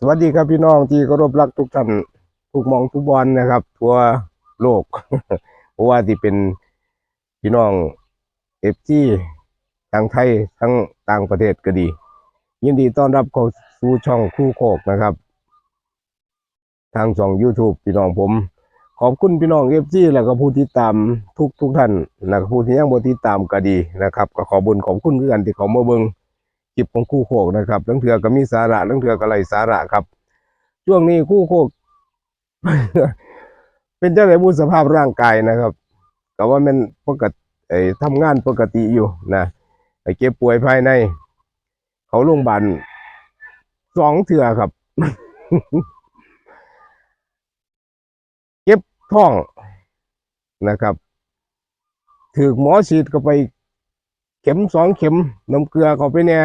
สวัสดีครับพี่น้องที่เคารพรักทุกท่านทุกมองทุกบอลนะครับ ทั่วโลก เพราะว่าที่เป็นพี่น้องเอฟซีทั้งไทยทั้งต่างประเทศก็ดี ยินดีต้อนรับเข้าสู่ช่องคู่โคกนะครับ ทางช่อง YouTube พี่น้องผม ขอบคุณพี่น้องเอฟซีแล้วก็ผู้ที่ตามทุกทุกท่านแล้วก็ผู้ที่ยังบ่ติดตามก็ดีนะครับ ก็ขอบุญขอบคุณคือกันที่เขามาเบิ่ง คลิปของคู่โคกนะครับทั้งเถือก็มีสาระทั้งเถือก็ไรสาระครับ ช่วงนี้คู่โคก เป็นเจ้าไหนบุญสภาพร่างกายนะครับก็ว่ามันปกติทำงานปกติอยู่นะไอ้เก็บป่วยภายใน เขาโรงพยาบาลสองเถื่อครับ เก็บท้องนะครับถือหมอฉีดเข้าไป เข็มสองเข็มน้ำเกลือเข้าไปเนี่ย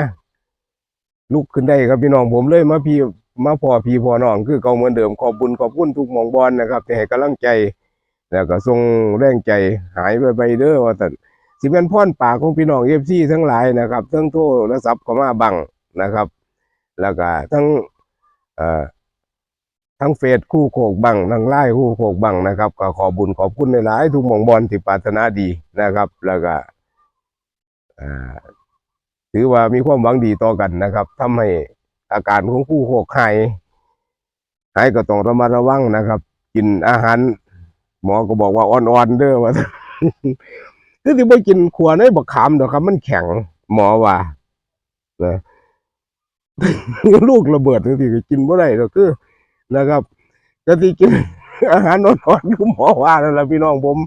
ลุกขึ้นได้ครับพี่น้องผมเลยมาพี่มาพอพี่พอน้องคือเก่าเหมือนเดิมขอบบุญขอบคุณทุกมองบอลนะครับที่ให้กำลังใจ แล้วก็ส่งแรงใจหายไปไปเด้อว่าแต่นสิเป็นพ่อนปากของพี่น้องเอฟซีทั้งหลายนะครับทั้งโทรศัพท์เข้ามาบังนะครับ แล้วก็ทั้งเอ่อทั้งเฟซคู่โขกบังทั้งไล่คู่โขกบังนะครับก็ขอบุญขอบคุณในหลายทุกมองบอลที่ปรารถนาดีนะครับ แล้วก็อ่า ถือว่ามีความหวังดีต่อกันนะครับทำให้อาการของผู้โรคหายหายก็ต้องระมัดระวังนะครับ กินอาหาร หมอก็บอกว่าอ่อนๆเด้อว่าคือที่บ่กินขวในบักขามดอกครับ มันแข็งหมอว่านะลูกระเบิดทังทีก็กินบ่ได้ดอกคือนะครับก็ที่กินอาหารอ่อนๆคือหมอว่านั่นแหละพี่น้องผม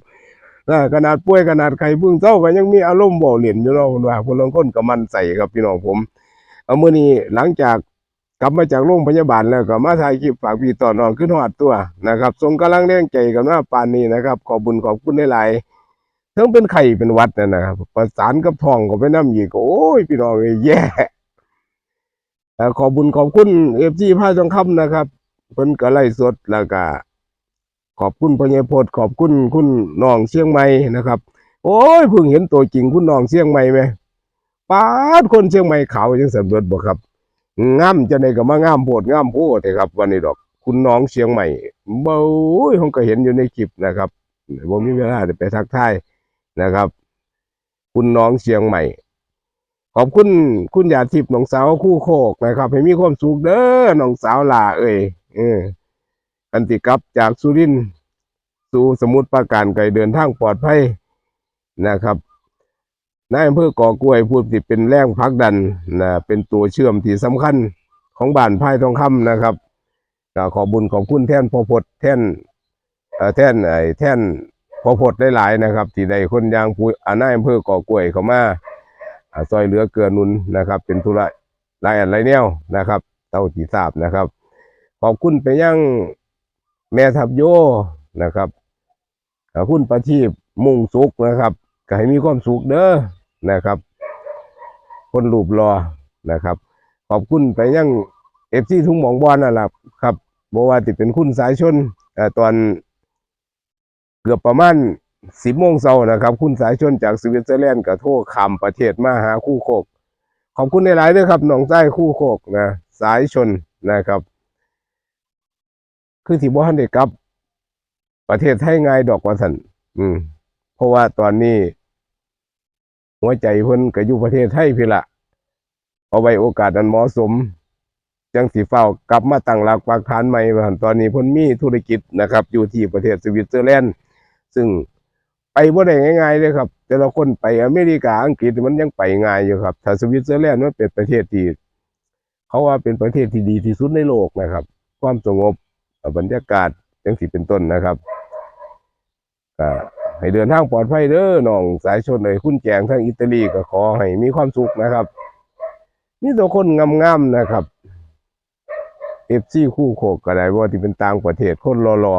ขนาดป่วยขนาดไข้พึ่งเศร้าก็ยังมีอารมณ์บ่เหรียญอยู่เนาะว่าคนลางคนก็มันใส่ครับพี่น้องผมเอามือนี้หลังจากกลับมาจากโรงพยาบาลแล้วก็มาถ่ายคลิปฝากพี่ต่อน้องขึ้นฮอดตัวนะครับส่งกำลังแรงใจกันมาปานนี้นะครับ ขอบุญขอบคุณหลายๆทั้งเป็นไข้เป็นวัดนั่นะครับประสานกับท้องก็ไปน้ำอีกโอ้ยพี่น้องแย่ขอบุญขอบคุณ FG พาทองคำนะครับเพิ่นก็ไล่สดแล้วก็ ขอบคุณพญพจน์ขอบคุณคุณน้องเชียงใหม่นะครับ โอ้ยเพิ่งเห็นตัวจริงคุณน้องเชียงใหม่ไหมป้าดคนเชียงใหม่ขาวยังสำรวจบ่ครับงามจะในกับมางามโพดงามโพดเลยครับ วันนี้ดอก คุณน้องเชียงใหม่เบ้ยผมก็เห็นอยู่ในคลิปนะครับผมมีเวลาจะไปทักทายนะครับ คุณน้องเชียงใหม่ ขอบคุณคุณยาทิพย์น้องสาวคู่โคกนะครับ ให้มีความสุขเด้อน้องสาวลาเอ้ยเออ อันติกลับจากสุรินทร์สู่สมุทรปราการไกลเดินทางปลอดภัยนะครับนายอำเภอก่อกล้วยพูดติเป็นแรงผลักดันนะเป็นตัวเชื่อมที่สำคัญของบ้านพายทองคำนะครับขอบุญขอบคุณแท่นพอพดแท่นเออแท่นไอ้แท่นพอพดได้หลายๆนะครับ ที่ได้คนยางผู้อานายอำเภอก่อกล้วยเขามาซอยเหลือเกลือนุนนะครับ เป็นธุระหลายอันหลายแนวนะครับเท่าที่ทราบนะครับ ขอบคุณไปยัง แม่ทับโยนะครับขอบคุณประทีปมุ่งสุขนะครับก็ให้มีความสุขเด้อนะครับ คนรูปรอนะครับ ขอบคุณไปยังเอฟซีทุ่งหมองบอลนั่นแหละครับบว่าติดเป็นคุณสายชนอตอนเกือบประมาณสิบโมงเช้านะครับ คุณสายชนจากสวิตเซอร์แลนด์ก็โทรข้ามประเทศมาหาคู่โคก ขอบคุณในหลายๆด้วยครับหนองใต้คู่โคกนะ สายชนนะครับ คือที่บ่ทันได้กลับ ประเทศไทยง่ายดอกว่าซั่นอืม เพราะว่าตอนนี้ หัวใจเพิ่นก็อยู่ประเทศไทยพี่ละเอาไว้โอกาสอันเหมาะสม จังสิเฝ้ากลับมาตั้งหลักปักฐานใหม่ว่าตอนนี้เพิ่นมีธุรกิจนะครับ อยู่ที่ประเทศสวิตเซอร์แลนด์ ซึ่งไปบ่ได้ง่ายๆเลยครับ แต่ละคนไปอเมริกาอังกฤษมันยังไปง่ายอยู่ครับถ้าสวิตเซอร์แลนด์มันเป็นประเทศที่เขาว่าเป็นประเทศที่ดีที่สุดในโลกนะครับ ความสงบ บรรยากาศจังสีเป็นต้นนะครับก็ให้เดินทางปลอดภัยเด้อน้องสายชนเลยคุณแจงทางอิตาลีก็ขอให้มีความสุขนะครับมีตัวคนงามๆนะครับเอฟซีคู่โคกก็ได้ว่าที่เป็นต่างประเทศคนรอ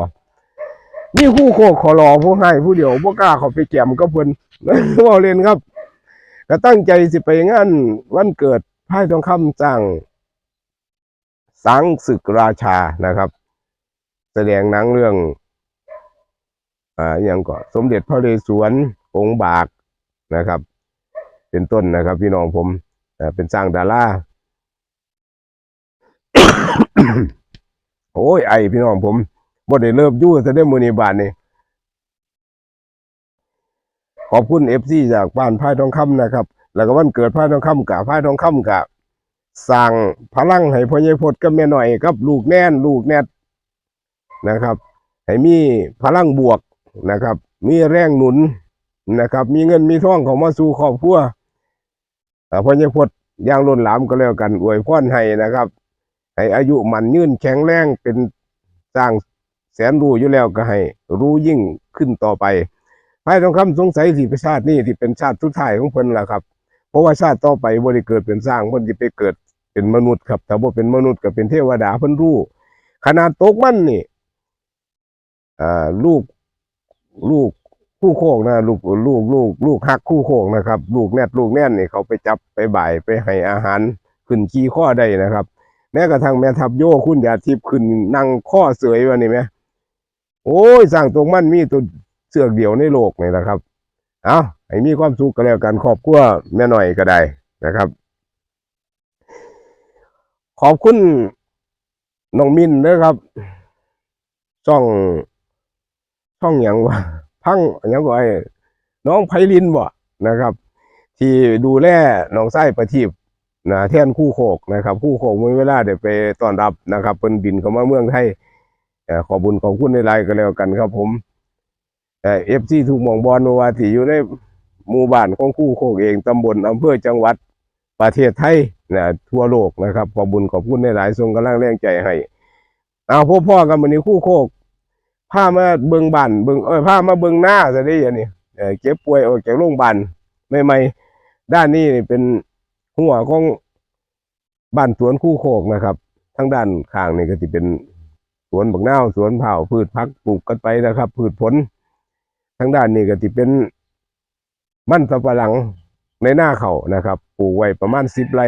ๆมีคู่โคกขอรอผู้ให้ผู้เดียวบ่กล้าเขาไปแกมก็เพิ่นว่าเล่นครับก็ตั้งใจสิไปงานวันเกิดพายทองคำสร้างสังศึกราชานะครับ แสดงหนังเรื่องอ่าอย่างก็สมเด็จพระนเรศวรองค์บากนะครับ เป็นต้นนะครับ พี่น้องผมเป็นสร้างดาราโอ้ยไอพี่น้องผมบ่ได้เริ่มยู่ซะได้อมื้อนีบาดนี้ขอบคุณ FC จากบ้านพายทองคำนะครับ แล้วก็วันเกิดพายทองคำกับพายทองคำกับสร้างพลังให้พ่อใหญ่พดกับแม่หน่อยกับ ลูกแน่น ลูกแนท นะครับให้มีพลังบวกนะครับ มีแรงหนุนนะครับ มีเงินมีทองข้ามาสู่ครอบครัวอ่าพ่อใหญ่พดย่างล้นหลามก็แล้วกันอวยพรให้นะครับ ให้อายุมันยืนแข็งแรงเป็นสร้างแสนรู้อยู่แล้วก็ให้ รู้ยิ่งขึ้นต่อไปพายทองคำสงสัยที่ประชาตินี่ที่เป็นชาติสุดท้ายของเพิ่นล่ะครับ เพราะว่าชาติต่อไปบ่ได้เกิดเป็นสร้างเพิ่นสิไปเกิดเป็นมนุษย์ครับถ้าบ่เป็นมนุษย์ก็เป็นเทวดาเพิ่นรู้ขนาดตกมันนี่ อ่าลูกลูกคู่โคกนะลูกลูกลูกลูกฮักคู่โคกนะครับ ลูกแนดลูกแน่นนี่เขาไปจับไปบ่ายไปให้อาหารขึ้นขี้ข้อได้นะครับ แม้กระทั่งแม่ทัพโยคุณยาทิพย์ขึ้นนั่งข้อเสยวันนี้ไหมโอ้ยสร้างตรงมั่นมีตัวเสือกเดียวในโลกนี่นะครับ เอาให้มีความสุขก็แล้วกันขอบครัวแม่หน่อยก็ได้นะครับ ขอบคุณน้องมินนะครับช่อง ช่องอย่างวะพังอย่างว่าไอ้น้องไพลินบ่นะครับ ที่ดูแลน้องไส้ประทีปนะแทนคู่โคกนะครับคู่โคกมีเวลาเดี๋ยวไปต้อนรับนะครับเป็นบินเข้ามาเมืองไทยขอบุญขอบคุณในไลน์ก็แล้วกันครับผมเอฟซีถูกหมองบอลวาทีอยู่ในหมู่บ้านของคู่โคกเองตำบลอำเภอจังหวัดประเทศไทยนะทั่วโลกนะครับขอบุญขอบคุณในหลายๆทรงกำลังแรงใจให้เอาพ่อพ่อกันวันนี้คู่โคก พามาเบิงบันเบิงเอ้ยพามาเบิงหน้าจะได้ยังนี่เออเก็บป่วยออกจากโรงพยาบาลใหม่ๆด้านนี้นี่เป็นหัวของบ้านสวนคู่โคกนะครับทั้งด้านข้างนี่ก็จะเป็นสวนบักนาวสวนเผาพืชพักปลูกกันไปนะครับ พืชผลทั้งด้านนี้ก็จะเป็นมันสำปะหลังในหน้าเขานะครับปลูกไว้ประมาณสิบไร่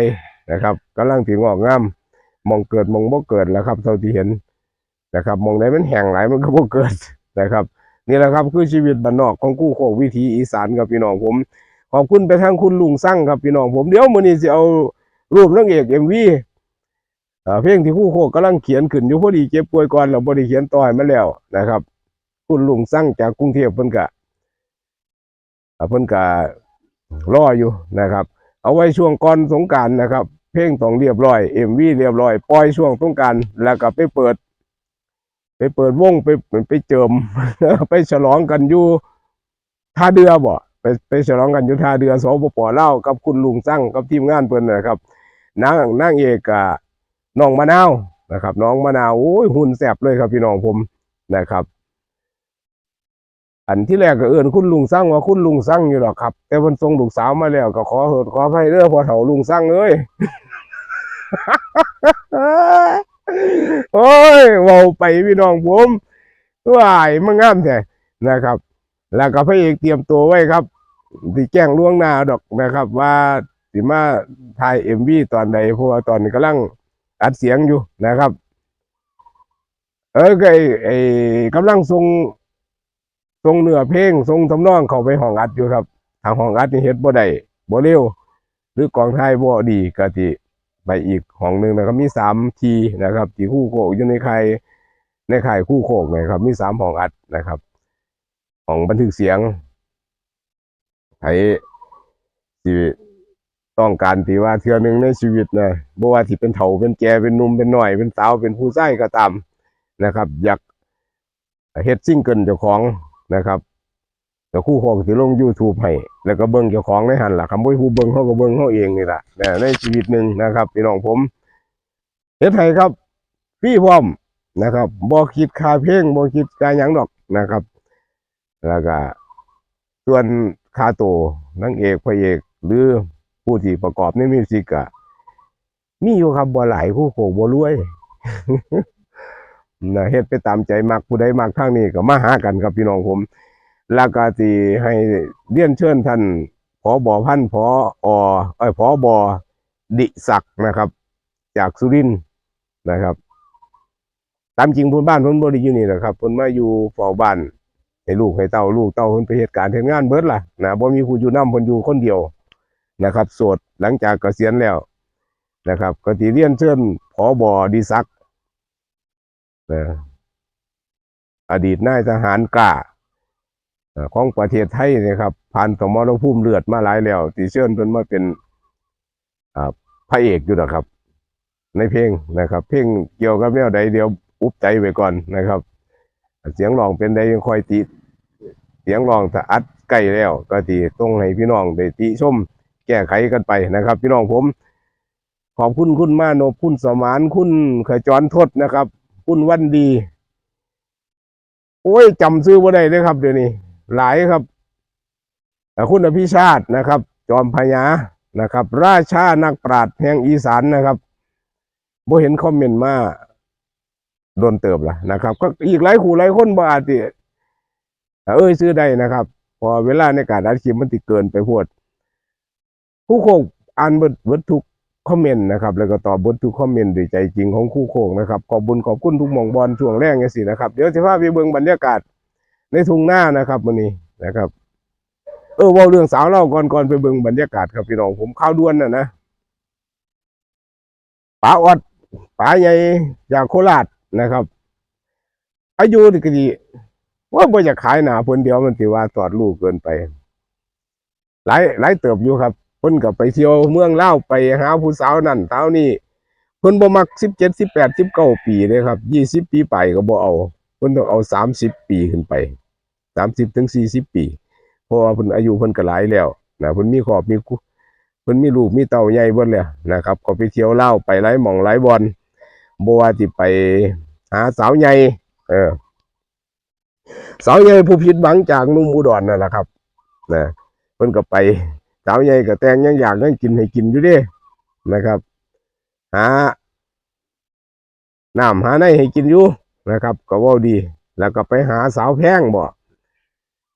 นะครับกำลังถึงอกงามมองเกิดมองบ่เกิดแล้วครับเท่าที่เห็น นะครับมองได้มันแห้งหลายมันก็บ่เกิดนะครับ นี่แหละครับคือชีวิตบ้านนอกของกู้โคกวิถีอีสานครับพี่น้องผมขอบคุณไปทางคุณลุงสั่งครับพี่น้องผมเดี๋ยวมื้อนี้สิเอารูปนางเอก MV อ่าเพลงที่คู่โคกกำลังเขียนขึ้นอยู่พอดีเจ็บป่วยก่อนเราบ่ได้เขียนต่อให้มันแล้วนะครับ คุณลุงสั่งจากกรุงเทพเพิ่นก็อ่าเพิ่นก็รออยู่นะครับ เอาไว้ช่วงก่อนสงการนะครับ เพลงต้องเรียบร้อย MV เรียบร้อยปล่อยช่วงสงการแล้วก็ไปเปิด ไปเปิดวงไปไปเจิม ไปฉลองกันอยู่ท่าเรือบ่ไปไปฉลองกันอยู่ท่าเรือสปปลากับคุณลุงสั่งกับทีมงานเพิ่นนะครับนางนางเอกะน้องมะนาวนะครับ น้องมะนาวโอ้ยหุ่นแซ่บเลยครับพี่น้องผมนะครับ อันที่แรกก็เอิ้นคุณลุงสั่งว่าคุณลุงสั่งอยู่หรอกครับ แต่เพิ่นส่งลูกสาวมาแล้วก็ขอขออภัยเด้อพอเฒ่าลุงสั่งเอ้ย โอ้ยเว้าไปพี่น้องผมว้ายมันงามแท้นะครับ แล้วก็พระเอกเตรียมตัวไว้ครับที่แจ้งล่วงหน้าดอกนะครับ ว่าสิมาถ่ายเอ็มวีตอนใดเพราะว่าตอนนี้กำลังอัดเสียงอยู่นะครับ เออไอ้ไอ้กำลังทรงทรงเนื้อเพลงทรงทำนองเข้าไปห้องอัดอยู่ครับ ทางห้องอัดนี่เฮ็ดบ่ได้บ่เร็ว หรือกองถ่ายบ่ดีก็สิ ไปอีกห้องหนึ่งนะครับมีสามทีนะครับที่คู่โคกอยู่ในค่ในค่คู่โคกนะครับ มีสามห้องอัดนะครับห้องบันทึกเสียงใครที่ต้องการที่ว่าเทือหนึ่งในชีวิตนะบ่ว่าที่เป็นเฒ่าเป็นแก่เป็นนุ่มเป็นหน้อย เป็นสาวเป็นผู้ใชายก็ตามนะครับ อยากเฮ็ดซิ่งเกิลเจ้าของนะครับ แต่คู่โคกสิลง YouTube ให้แล้วก็เบิ่งเจ้าของในหันล่ะคำว่าผู้เบิ่งเขาก็เบิ่งเขาเองนี่ล่ะนะในชีวิตหนึ่งนะครับพี่น้องผมเฮ็ดให้ครับพี่พร้อมนะครับบ่คิดคาเพลงบ่คิดค่าหยังดอกนะครับ แล้วก็ส่วนค่าตัวนางเอกพระเอกหรือผู้ที่ประกอบในมิวสิกอะมีอยู่ครับบ่หลายคู่โคบ่รวยนะเฮ็ดไปตามใจมักผู้ใดมักทางนี้ก็มาหากันครับพี่น้องผม แล้วก็ที่ให้เรียนเชิญท่านผอบอพันผออเอ้ยผอบอดิศักนะครับ จากสุรินนะครับ ตามจริงพิ่นบ้านพิ่นบ่ได้อยู่นี่แหละครับพิ่นมาอยู่เฝ้าบ้านให้ลูกให้เต้าลูกเต้าพิ่นไปเหตุการณ์เฮ็ดงานเบิดล่ะนะบ่มีผู้อยู่นํเพิ่นอยู่คนเดียวนะครับโสดหลังจากเกษียณแล้วนะครับก็ที่เรียนเชิญผอบอดีซักนะอดีตนายทหารกล้า ของประเทศไทยนะครับ ผ่านสมรภูมิเลือดมาหลายแล้วที่เชิญเพิ่นมาเป็นพระเอกอยู่นะครับ ในเพลงนะครับ เพลงเกี่ยวกับแนวใดเดียวอุบใจไว้ก่อนนะครับ เสียงร้องเป็นใดยังคอยติเสียงร้องถ้าอัดใกล้แล้ว ก็ตีต้องให้พี่น้องได้ติชมแก้ไขกันไปนะครับ พี่น้องผมขอบคุณคุณมาโนคุณสมานคุณขจรทศนะครับ คุณวันดี โอ้ยจำซื้อบ่ได้เลยครับเดี๋ยวนี้ หลายครับคุณอภิชาตินะครับ จอมพญานะครับ ราชานักปราชญ์แห่งอีสานนะครับบ่เห็นคอมเมนต์มาโดนเติบละนะครับ ก็อีกหลายคู่หลายคนบ่อาจจะเอ้ยซื้อได้นะครับ พอเวลาในการอัดคลิปมันติเกินไปพวด คู่โคงอ่านเบิดเบิดทุกคอมเมนต์นะครับ แล้วก็ตอบบิดทุกคอมเมนต์ด้วยใจจริงของคู่โคงนะครับ ขอบบุญขอบคุณทุกมองบอลช่วงแรกนี่สินะครับ เดี๋ยวจะพาไปเบิ่งบรรยากาศ ในทุ่งหน้านะครับวันนี้นะครับ เออว่าเรื่องสาวเล่าก่อนก่อนไปเบิ่งบรรยากาศครับพี่น้องผมข้าวด้วนน่ะนะป๋าอดป๋าใหญ่จากโคราชนะครับ อายุนี่ก็ดีว่าบ่จะขายหนาเพิ่นเดียวมันสิว่าตอดลูกเกินไปหลายหลายเติบอยู่ครับเพิ่นก็ไปเที่ยวเมืองเล่าไปหาผู้สาวนั่นสานี่เพิ่นบ่มักสิบเจ็ดสิบแปดสิบเก้าปีเลยครับยี่สิบปีไปก็บ่เอา พิ่นต้องเอาสามสิบปีขึ้นไปสามสิบถึงสี่สิบปี เพราะว่าเพิ่นอายุเพิ่นก็หลายแล้วนะเพิ่นมีครอบมีเพิ่นมีลูกมีเต้าใหญ่เบิดแล้วนะครับ ก็ไปเที่ยวเล่าไปหลายหม่องหลายบอนบ่ว่าสิไปหาสาวใหญ่เออสาวใหญ่ผู้ผิดหวังจากนุ่มอุดรนั่นแหละครับนะเพิ่นก็ไปสาวใหญ่ก็แต่งยังอยากยังกินให้กินอยู่ด้นะครับ หาน้ำหาในให้กินอยู่ นะครับ ก็ว่าดี แล้วก็ไปหาสาวแพงบ่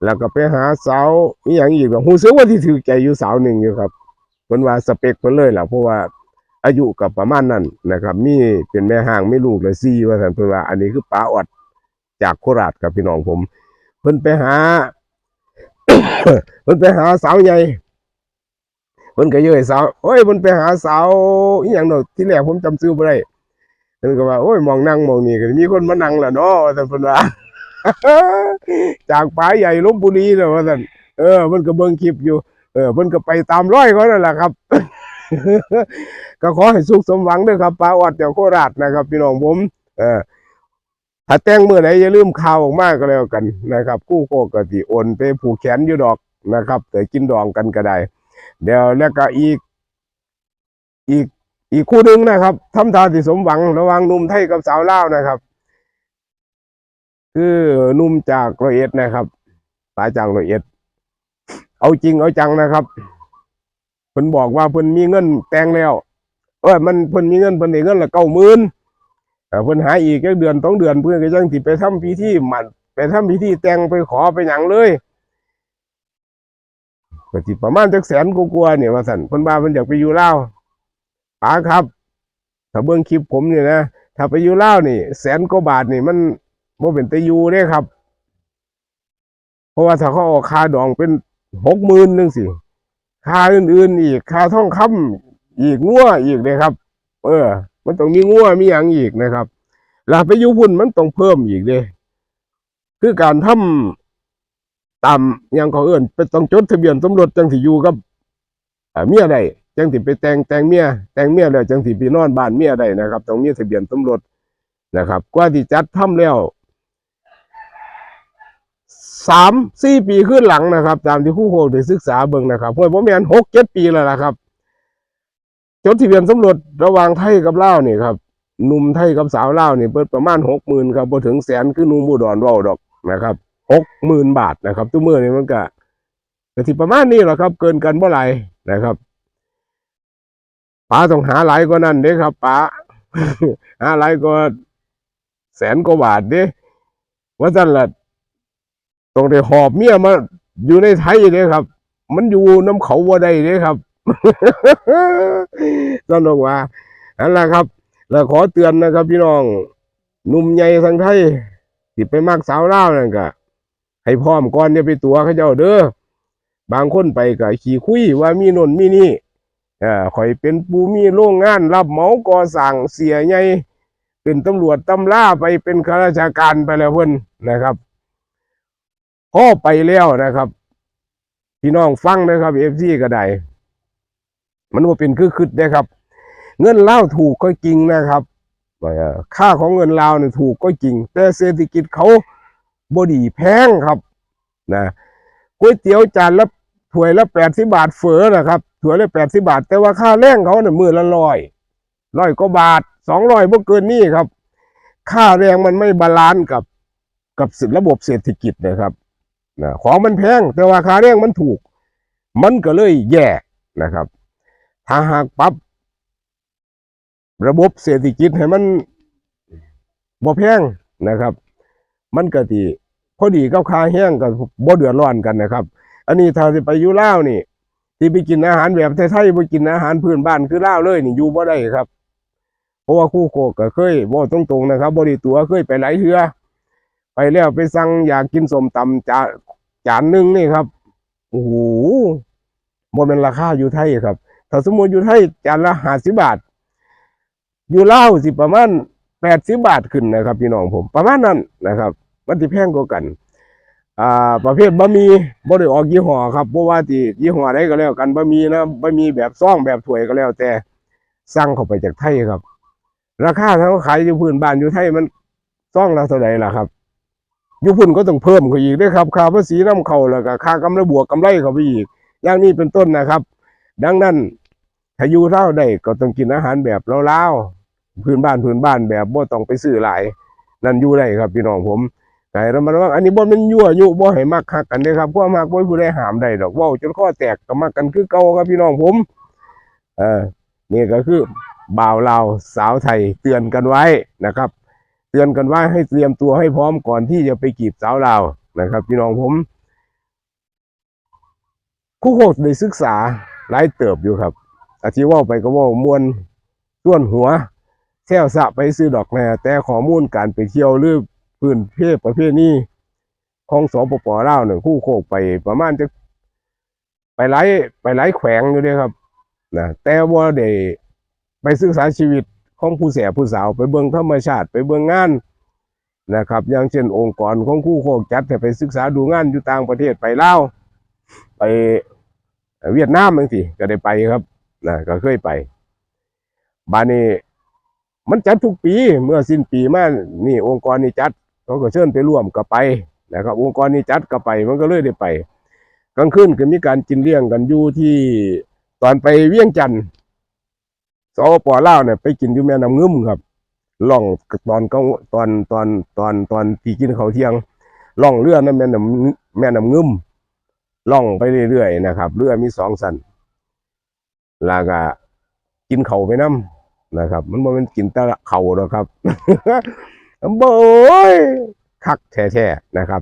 แล้วก็ไปหาสาวอีหยังอีกแบบหูซื้อว่าที่ถือใจอยู่สาวหนึ่งอยู่ครับเพิ่นว่าสเปคเพิ่นเลยล่ะเพราะว่าอายุกับประมาณนั้นนะครับ มีเป็นแม่ห้างไม่ลูกเลยซี่ว่าซั่นเพิ่นว่าอันนี้คือป้าอดจากโคราชครับพี่น้องผม เพิ่นไปหา เพิ่นไปหาสาวใหญ่เพิ่นก็เย้ยสาวโอ้ยเพิ่นไปหาสาวอีหยังดอกที่แรกผมจำชื่อบ่ได้ เพิ่นก็ว่าโอ้ยมองนั่งมองนี่ก็มีคนมานั่งละเนาะว่าซั่นเพิ่นว่าจากป่าใหญ่ลพบุรีน่ะว่าซั่นเออเพิ่นก็เบิ่งคลิปอยู่ เออเพิ่นก็ไปตามร้อยเขานั่นแหละครับ ก็ขอให้สุขสมหวังด้วยครับป้าออดจากโคราชนะครับ พี่น้องผม เออถ้าแต่งเมื่อไหร่อย่าลืมข่าวออกมาก็แล้วกันนะครับกู้โคกติโอนไปผูกแขนอยู่ดอกนะครับแต่กินดองกันก็ได้ เดี๋ยวแล้วก็อีกอีก อีกคู่หนึ่งนะครับทำทาที่สมหวังระหว่างหนุ่มไทยกับสาวลาวนะครับ คือหนุ่มจากรอยเอ็ดนะครับสายจากรอยเอ็ด เอาจริงเอาจังนะครับเพิ่นบอกว่าเพิ่นมีเงินแต่งแล้ว เออมันเพิ่นมีเงินเพิ่นได้เงินละเก้าหมื่นเออเพิ่นหาอีกแค่เดือนสองเดือนเพื่อนก็ยังติดไปทำพิธีหมันไปทำพิธีแต่งไปขอไปหยังเลยก็สิประมาณจักแสนกว่าๆเนี่ยว่าสั่นเพิ่นว่าเพิ่นอยากไปอยู่ลาว ป๋าครับ ถ้าเบิ่งคลิปผมเนี่ยนะถ้าไปอยู่ลานี่ แสนกว่าบาทนี่มันบ่เป็นตะยู่เด้ครับ เพราะว่าถ้าเขาออกค่าดองเป็นหกหมื่นนึงสิค่าอื่นๆอีกค่าท่องคำอีกงัวอีกเลยครับ เออ มันต้องมีงัวมีอย่างอีกนะครับแล้วไปอยู่พุ่นมันต้องเพิ่มอีกเลยคือการทำตามอย่างเขาเอื่นเป็นต้องจดทะเบียนสมรสจังสิอยู่กับเมียใด จังสิไปแต่งแต่งเมียแต่งเมียแล้วจังสิไปนอนบ้านเมียใดนะครับต้องมีทะเบียนสมรสนะครับกว่าที่จัดทำแล้วสามสี่ปีขึ้นหลังนะครับ ตามที่ครู่โคกได้ศึกษาเบิ่งนะครับห้วยผมแมนหกเจ็ดปีแล้วนะครับ จดทะเบียนสมรสระหว่างไทยกับลาวนี่ครับหนุ่มไทยกับสาวลาวนี่เปิดประมาณหกหมื่นครับพอถึงแสนคือนุ่มบุดรเว้าดอกนะครับหกหมื่นบาทนะครับตัวมือนี่มันก็ก็ที่ประมาณนี้แหละครับ เกินกันเมื่อไหร่นะครับ ป๋าต้องหาหลายกว่านั้นเด้ครับป๋าหาหลายกว่าแสนกว่าบาทเด้ว่าจันละต้องได้หอบเมียมาอยู่ในไทยเลยครับ มันอยู่น้ำเขาว่าได้เลยครับสนุกว่านั่นแหละครับ แล้วขอเตือนนะครับ พี่น้องหนุ่มใหญ่ทางไทยที่ไปมากสาวเล่านั่นก็ให้พร้อมก่อนเนี่ยไปตัวเขาเจ้าเด้อบางคนไปก็ขี่คุยว่ามีนนมีนี่ เอ่อข่อยเป็นปูมีโรงงาน รับเหมาก่อสร้างเสียใหญ่เป็นตำรวจตำล่าไปเป็นข้าราชการไปแล้วเพิ่นนะครับพ่อไปแล้วนะครับ พี่น้องฟังนะครับเอฟซีก็ได้มันว่าเป็นคือคืดนะครับ เงินเล่าถูกก็จริงนะครับค่าของเงินลาวเนี่ยถูกก็จริง แต่เศรษฐกิจเขาบดีแพงครับนะก๋วยเตี๋ยวจานละ ถวยละแปดสิบาทเฝอนะครับถวยละแปดสิบาท แต่ว่าค่าแรงเขาเนี่ยมือละร้อยร้อยกว่าบาทสองร้อยบ่เกินนี่ครับ ค่าแรงมันไม่บาลานซ์กับกับระบบเศรษฐกิจนะครับนะของมันแพงแต่ว่าค่าแรงมันถูก มันก็เลยแย่นะครับ ถ้าหากปรับระบบเศรษฐกิจให้มันบ่แพงนะครับ มันก็ดีพอดีกับค่าแห้งก็บ่เดือดร้อนกันนะครับ อันนี้ถ้าสิไปอยู่ล่าวนี่ที่ไปกินอาหารแบบไทยๆบ่กินอาหารพื้นบ้านคือล่าวเลยนี่อยู่บ่ได้ครับ เพราะว่าคู่โคกก็เคยบ่ตรงๆนะครับบ่ได้ตัวเคยไปหลายเทื่อไปแล้วไปสั่งอยากกินสมตำจานจานนึงนี่ครับโอ้โหบ่แม่นราคาอยู่ไทยครับ ถ้าสมมติอยู่ไทยจานละ50บาท อยู่ล่าวสิประมาณ80บาทขึ้นนะครับ พี่น้องผม ประมาณนั้นนะครับ มันสิแพงกว่ากัน อ่า ประเภทบะหมี่บ่ได้ออกยี่ห้อครับบ่ว่าที่ยี่ห้อใดก็แล้วกันบะหมี่นะบะหมี่แบบซองแบบถ้วยก็แล้ว แต่สั่งเข้าไปจากไทยครับ ราคาเขาขายอยู่พื้นบ้านอยู่ไทยมันซองละเท่าไหร่ล่ะครับอยู่พุ่นก็ต้องเพิ่มเข้าอีกด้วยครับค่าภาษีน้ำเข้าแล้วก็ค่ากำไรบวกกำไรเข้าไปอีก อย่างนี้เป็นต้นนะครับ ดังนั้นถ้าอยู่เท่าได้ก็ต้องกินอาหารแบบเลาๆพื้นบ้านพื้นบ้านแบบบ่ต้องไปซื้อหลาย นั่นอยู่ได้ครับพี่น้องผม ไก่ระมัดระวังอันนี้บ่มันยั่วยุบ่ให้มักคักกันเด้ครับเพราะมักบ่ผู้ใดห้ามได้ดอกว้าจนข้อแตกก็มักกันคือเก่าครับพี่น้องผม เออนี่ก็คือบ่าวลาสาวไทยเตือนกันไว้นะครับ เตือนกันไว้ให้เตรียมตัวให้พร้อมก่อนที่จะไปกีบสาวลานะครับ พี่น้องผมคู่โคกได้ศึกษาหลายเติบอยู่ครับ อาชีว่าไปก็ว่ามวนส่วนหัวแซวสะไปซื้อดอกแน่แต่ข้อมูลการไปเที่ยวหรือ พื้นเพศประเภทนี้ของสปปลาวเนี่ยคู่โคกไปประมาณจะไปหลายไปหลายแขวงอยู่เด้วยครับนะแต่ว่าได้ไปศึกษาชีวิตของผู้แสบผู้สาวไปเบิ่งธรรมชาติไปเบิ่งงานนะครับ อย่างเช่นองค์กรของคู่โคกจัดให้ไปศึกษาดูงานอยู่ต่างประเทศไปเล่าไปเวียดนามบางทีก็ได้ไปครับนะก็เคยไปบานนี้มันจัดทุกปีเมื่อสิ้นปีมานี่องค์กรนี้จัด เขาก็เชิญไปร่วมก็ไปนะครับองค์กรนี้จัดก็ไปมันก็เลยได้ไป กลางคืนก็มีการกินเลี้ยงกันอยู่ที่ตอนไปเวียงจันทน์สปปลาวเนี่ยไปกินอยู่แม่น้ำงึมครับล่องตอนก็ตอนตอนตอนตอนที่กินเขาวเที่ยงล่องเรือนั่นแม่น้ำแม่น้ำงึมล่องไปเรื่อยๆนะครับ เรือมีสองสันล้วก็กินเขาไปน้ำนะครับ มันบ่แมันกินแต่เข่าหรอกครับ โบ้ยคักแท้ๆนะครับ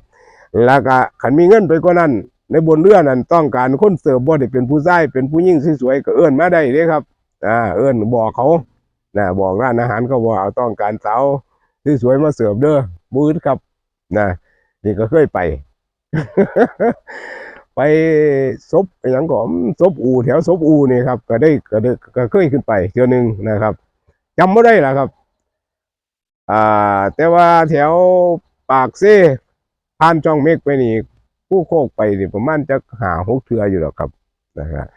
แล้วก็ขันมีเงินไปกว่านั้น ในบนเรือนั้นต้องการคนเสิร์ฟบ่ได้เป็นผู้ชายเป็นผู้หญิงสวยๆก็เอื้อนมาได้เด้ครับอ่าเอื้อนบอกเขานะบอกร้านอาหารเขาบอกเอาต้องการสาวสวยๆมาเสิร์ฟเด้อบูดครับนะนี่ก็เคยไป ไปซบอหย่างก่อนซบอูแถวซบอูนี่ครับ ก็ได้ก็ได้ก็เคยขึ้นไปเที่ยวนึงนะครับจำไม่ได้ละครับ อ่า แต่ว่าแถวปากเซ่ผ่านจ้องเมฆไปนี่ผู้โคกไปนี่ประมาณจะหาหกเทืออยู่หรอกครับนะครับ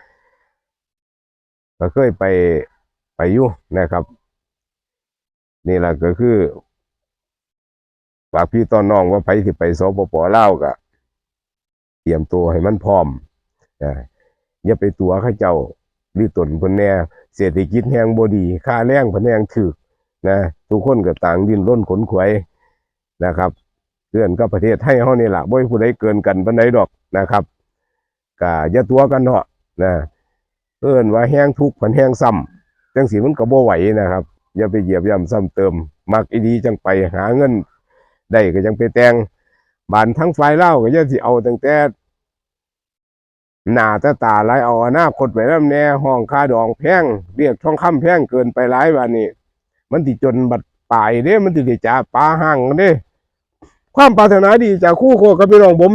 ก็เคยไปไปอยู่นะครับ นี่แหละก็คือฝากพี่ตอนน้องว่าไปที่ไปสปปเล่าวก็เตรียมตัวให้มันพร้อมนะอย่าไปตัวข้าเจ้าหรือตนพนแน่เศรษฐกิจแหงบดี ค่าแรงพนแหงถึก นะทุกคนก็ต่างดิ้นร่นขนขวยนะครับเพื่อนก็ประเทศไทยเฮานี่ละบ่มีผู้ใดเกินกันปานใดดอกนะครับก็อย่าตัวกันเนาะนะเอิ้นว่าแห้งทุกข์เพิ่นแห้งซ้ำจังสิมันก็บ่ไหวนะครับ อย่าไปเหยียบย่ำซ้ำเติม มักอีดีจังไปหาเงินได้ก็จังไปแต่งบานทั้งฝ่ายเล่าก็จะสิเอาตั้งแต่หน้าตาตาหลายเอาอนาคตไปนำแน่ห้องค่าดองแพงเรียกทองคำแพงเกินไปหลายวันนี้ มันติจนบัดปลายเด้ มันติดจ่าปลาห่างเด้ ความปรารถนาดีจากคู่โคกับพี่น้องผม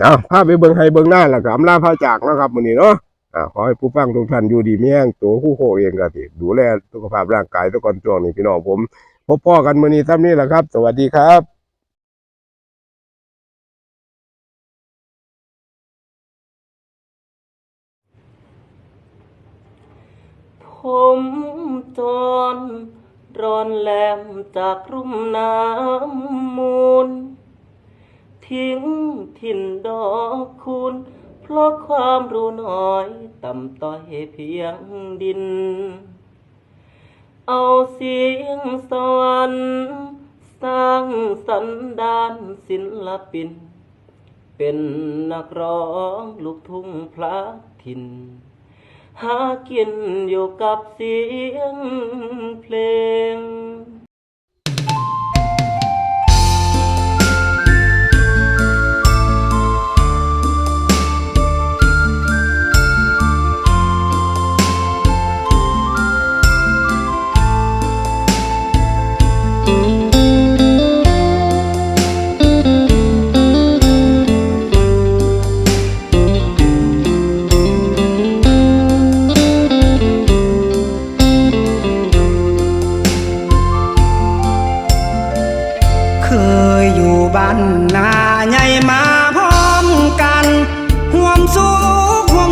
เอาพาไปเบิ่งให้เบิ่งหน้าแล้วก็อำลาพาจากนะครับมันนี้เนาะอ่าขอให้ผู้ฟังทุกท่านอยู่ดีมีแห้งตัวคู่โคเองก็สิดูแลสุขภาพร่างกายทุกคนช่วงนี้พี่น้องผม พบพ่อกันมื้อนี้ซ้ำนี้แหละครับ สวัสดีครับ ผมจรร้อนแลมจากรุ่มน้ำมูล ทิ้งถิ่นดอกคูณเพราะความรู้น้อยต่ำต้อยเพียงดิน เอาเสียงสวรรค์สร้างสันดานศิลปิน เป็นนักร้องลูกทุ่งพระถิ่น หากินอยู่กับเสียงเพลง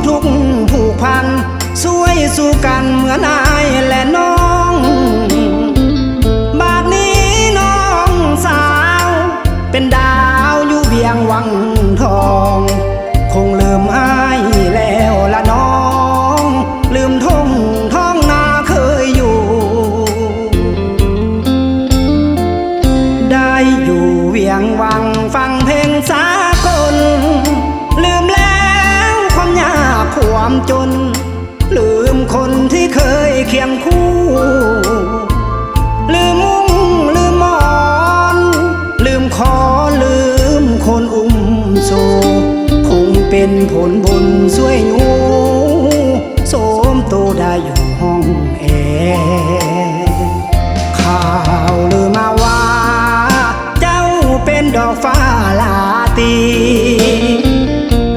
ทุกข์ผูกพันช่วยสู้กันเหมือนอายและน้อง โซ คงเป็นผลบุญช่วยหนูโสมโตได้อยู่ห้องแอร์ข่าวลือมาว่า เจ้าเป็นดอกฟ้าลาตี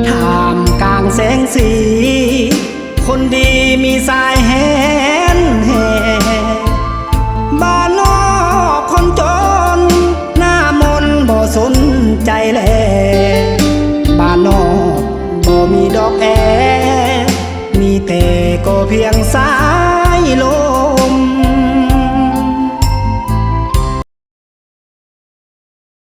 ทามกลางแสงสี คนดีมีสาย งสายลม